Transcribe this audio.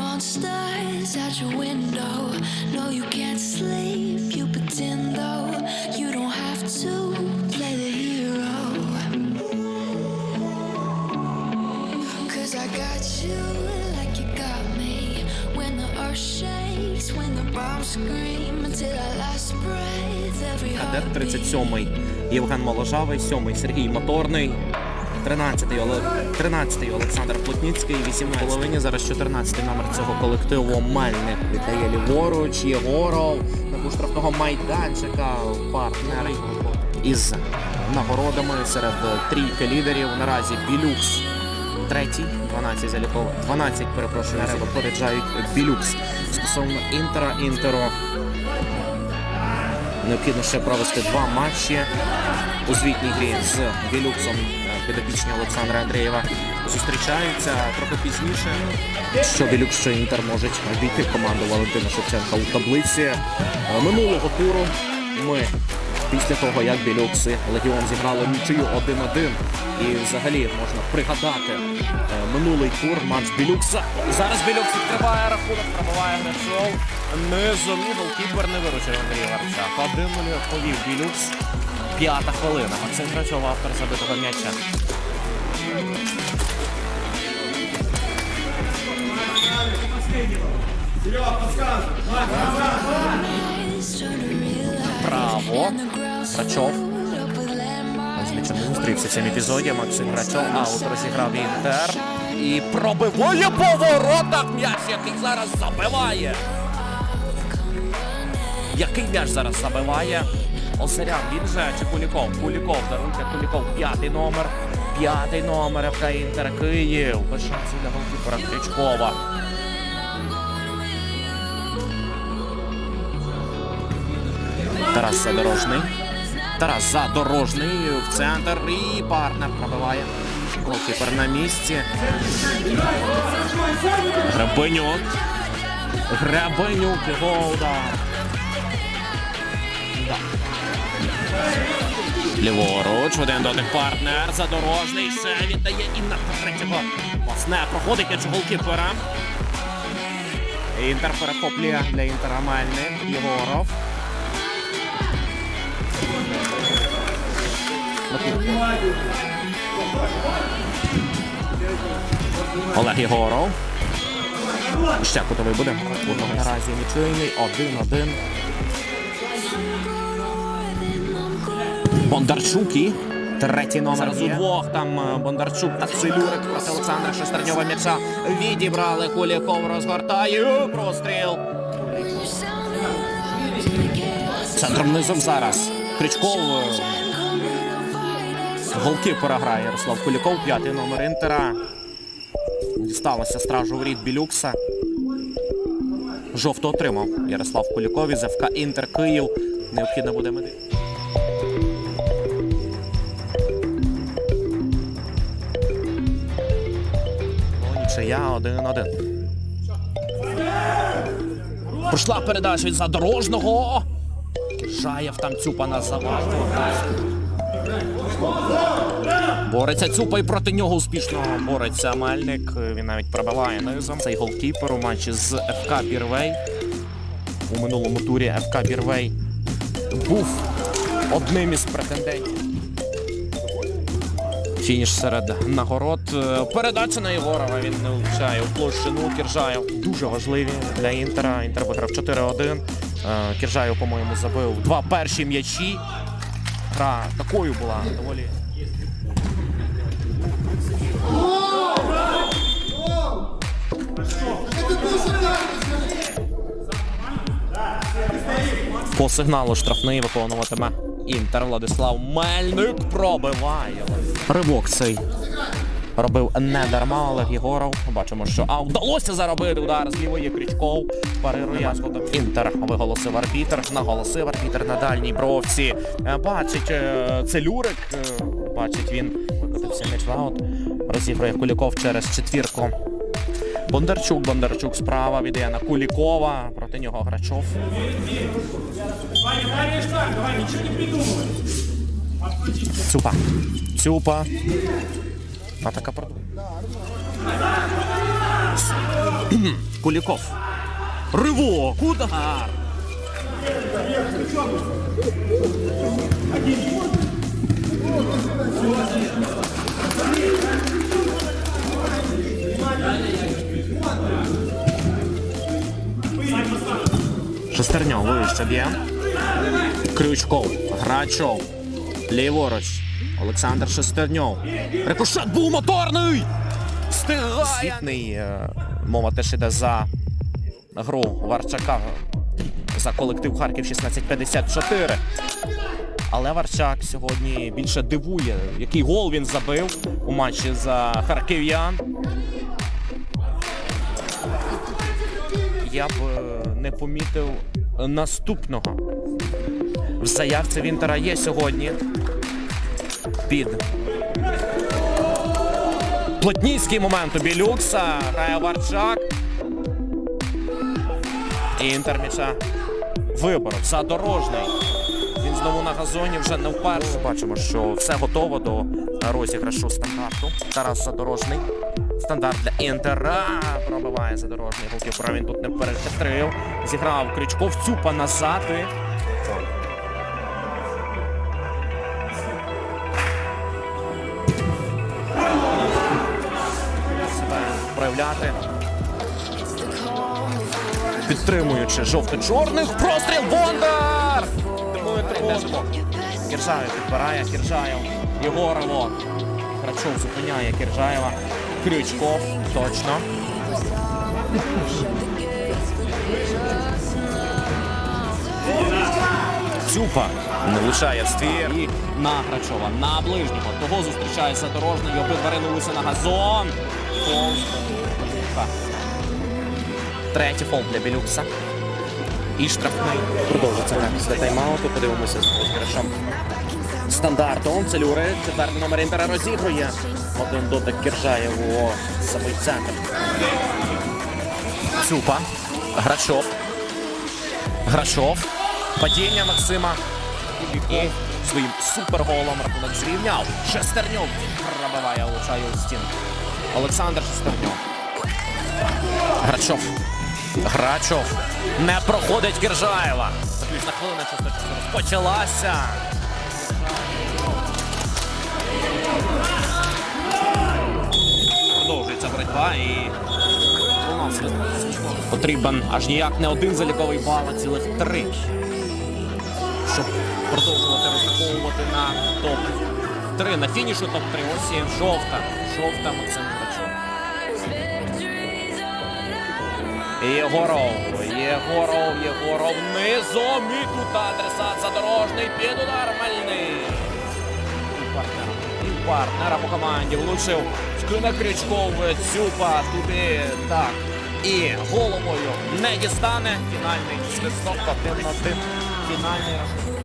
monsters out your window. No, you can't sleep. You pretend though you don't have to play the hero. Cause I got you like you got me. When the earth shakes, when the bombs scream, until our last breath, every Кадет heartbeat. 37-й Євген Моложавий, 7-й Сергій Моторний, 13-й Оле... 13-й Олександр Плотніцький, 18-й половині. Зараз 14-й номер цього колективу Мельник віддає ліворуч, Єгоров на штрафного майданчика, партнер із нагородами серед трійки лідерів. Наразі Білюкс третій, 12 заліков, 12, перепрошую, випереджають Білюкс. Стосовно Інтера, Інтеро Необхідно ще провести два матчі у звітній грі з Білюксом підопічні Олександра Андрієва зустрічаються трохи пізніше. Що білюк що Інтер можуть війти команду Валентина Шевченка у таблиці Е, минулого туру. Ми після того, як Білюкс і Легіон зіграли нічию 1-1, і взагалі можна пригадати е, минулий тур матч Білюкса. І зараз Білюкс відкриває рахунок, пробиває Гнецов. Низом і голкіпер не виручив Андрій Варчак. 1-0 повів Білюкс. П'ята хвилина. Максим Грачов, автор забитого м'яча. Eyes trying to realize Право. the ground's Грачов. filled up with landmines. З не зустрівся в цьому. Максим Грачов аут розіграв Інтер. І пробиває по воротах м'яч, який зараз забиває. Який м'яч зараз забиває? Осерян, він же чи Куліков? Куліков, даруйте Куліков, п'ятий номер. П'ятий номер ФК Інтер Київ. Без шансів для голкіпера Крючкова. Тарас Задорожний. Тарас Задорожний в центр і партнер пробиває. Голкіпер на місці. Гребенюк. Гребенюк його удар. Да. Ліворуч, один дотик партнер. Задорожний ще віддає і на третього. Власне, проходить м'яч голкіпера. Інтер перехоплює для інтера Мельник. Єгоров. Олег Єгоров. Ще кутовий буде. Кутовий наразі нічийний. Один-один. Бондарчук і третій номер з удвох. Там е, Бондарчук та Цилюрик проти Олександра Шестерньова м'яча відібрали. Куліков розгортає. Простріл. Центром низом зараз. Крючков. Голкіпера грає Ярослав Куліков, п'ятий номер Інтера. Дісталося стражу воріт Білюкса. Жовто отримав Ярослав Куліков із ФК Інтер Київ. Необхідно буде меди. Нічия 1-1. Пройшла передача від задорожного. Киржаєв там цюпа на заваду. Бореться Цюпа і проти нього успішно бореться Мельник. Він навіть пробиває низом. Цей голкіпер у матчі з ФК Бірвей. У минулому турі ФК Бірвей був одним із претендентів. Фініш серед нагород. Передача на Єгорова. Він не влучає у площину. Кіржаєв дуже важливі для Інтера. Інтер виграв 4-1. Е, Кіржаєв, по-моєму, забив два перші м'ячі. Гра такою була доволі. По сигналу штрафний виконуватиме Інтер Владислав Мельник пробиває. Ривок цей робив не дарма Олег Єгоров. Бачимо, що а вдалося заробити удар з лівої Крючков. Парирує згодом. Інтер виголосив арбітр. Наголосив арбітр на дальній бровці. Е, Бачить е, Целюрик. е, Бачить він. Викотився м'яч в аут. Розігрує Куліков через четвірку. Бондарчук, Бондарчук справа віддає на Кулікова. Проти нього Грачов. Цюпа. Цюпа. Атака продовжує. Куліков. Ривок, удар. Шестерньов вище б'є. Крючков, Грачов, ліворуч. Олександр Шестерньов. Рикошет був моторний! Світний, е, мова теж іде за гру Варчака за колектив Харків 1654. Але Варчак сьогодні більше дивує, який гол він забив у матчі за харків'ян. Я б е, не помітив наступного. В заявці Вінтера є сьогодні під плотніський момент у Білюкса. Грає Варчак. Інтер м'яча виборов. Задорожний. Він знову на газоні вже не вперше. Бачимо, що все готово до розіграшу стандарту. Тарас Задорожний. Стандарт для Інтера. Пробиває задорожний. Голкіпера він тут не перехитрив. Зіграв Крючков. Цюпа назад. Проявляти. Підтримуючи жовто-чорних. Простріл Бондар! Кіржаєв підбирає Кіржаєв. Єгорово. Крачов зупиняє Кіржаєва. Крючков. Точно. Цюпа не влучає в ствір. І на Грачова, на ближнього. Того зустрічає задорожний. І обидва ринулися на газон. Фол. Третій фол для Білюкса. І штрафний. Продовжується так після тайм-ауту. Подивимося з розіграшем стандартом. Целюри. Четвертий номер Інтера розігрує. Один дотик Кіржаєву. Самий центр. Цюпа. Грачов. Грачов. Падіння Максима. І своїм суперголом рахунок зрівняв. Шестерньов пробиває, у стінку. Олександр Шестерньов. Грачов. Грачов. Не проходить Кіржаєва. Заключна хвилина розпочалася. Продовжується боротьба і потрібен аж ніяк не один заліковий бал, а цілих три. Щоб продовжувати розраховувати на топ-3. На фінішу топ-3. Ось є жовта. Жовта Максим Грачов. Єгоров, Єгоров, Єгоров низом і тут адресат задорожний під удар Мальний. І партнера, і партнера по команді влучив Скине Крючков, Цюпа туди, так. І головою не дістане. Фінальний свисток, на один. Фінальний.